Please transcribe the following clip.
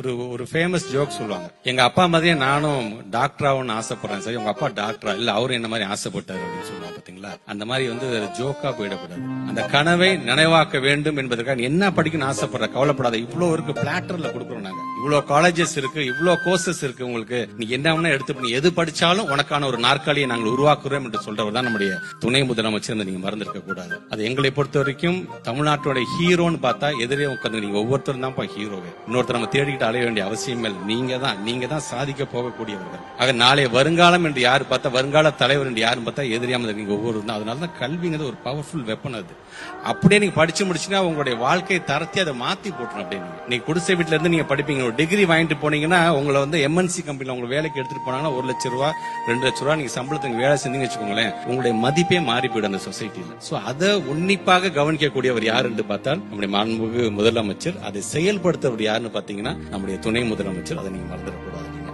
ஒரு ஒரு famous joke சொல்லுவாங்க. எங்க அப்பா மாதிரியே நானும் டாக்டர் ஆகணும்னு ஆசைப்படுறேன் சார். உங்க அப்பா டாக்டரா இல்ல அவரு என்ன மாதிரி ஆசைப்பட்டாரு அப்படின்னு சொல்லுவாங்க பாத்தீங்களா? அந்த மாதிரி வந்து ஜோக்கா போயிடக்கூடாது. அந்த கனவை நினைவாக்க வேண்டும் என்பதற்காக நீ என்ன படிக்கணும்னு ஆசைப்படுற? கவலைப்படாத. இவ்வளவு இருக்கு பிளாட்டர்ல கொடுக்குறோம் நாங்க. இவ்வளவு காலேஜஸ் இருக்கு இவ்வளவு கோர்சஸ் இருக்கு உங்களுக்கு. நீ என்ன வேணா எடுத்து நீ எது படிச்சாலும் உனக்கான ஒரு நாற்காலியை நாங்கள் உருவாக்குறோம் என்று சொல்றவர் தான் நம்முடைய துணை முதலமைச்சர் நீங்க மறந்துருக்க கூடாது. அது எங்களை பொறுத்த வரைக்கும் தமிழ்நாட்டோட ஹீரோன்னு பார்த்தா எதிரே உட்காந்து நீங்க ஒவ்வொருத்தரும் தான் ஹீரோவே இன்னொருத்தர் நம்ம தேடிக்கிட்டு அலைய வேண்டிய அவசியம் இல்லை. நீங்க தான் நீங்க தான் சாதிக்க போகக்கூடியவர்கள். ஆக நாளை வருங்காலம் என்று யாரு பார்த்தா வருங்கால தலைவர் என்று யாரும் பார்த்தா எதிரியாம இருக்கீங்க ஒவ்வொரு தான் அதனால தான் கல்விங்கிறது ஒரு பவர்ஃபுல் வெப்பன் அது. அப்படியே நீங்க படிச்சு முடிச்சுன்னா உங்களுடைய வாழ்க்கை தரத்தை அதை மாத்தி போட்டுரும் அப்படின்னு நீங்க. குடிசை வீட்டுல இருந்து நீங்க படிப்பீங்க. ஒரு டிகிரி வாங்கிட்டு போனீங்கன்னா உங்களை வந்து எம்என்சி கம்பெனில உங்களை வேலைக்கு எடுத்துட்டு போனாங்கன்னா ஒரு லட்சம் ரூபா ரெண்டு லட்சம் ரூபா நீங்க சம்பளத்துக்கு வேலை செஞ்சீங்க வச்சுக்கோங்களேன் உங்களுடைய மதிப்பே மாறி போயிடும் அந்த சொசைட்டில சோ அதை உன்னிப்பாக கவனிக்கக்கூடியவர் யாருன்னு பார்த்தால் நம்முடைய மாண்புமிகு முதலமைச்சர் அதை செயல்படுத்தவர் யாருன்னு பாத்தீங்கன்னா நம்முடைய துணை முதலமைச்சர் அதை நீங்க மறந்துடக்கூடாது.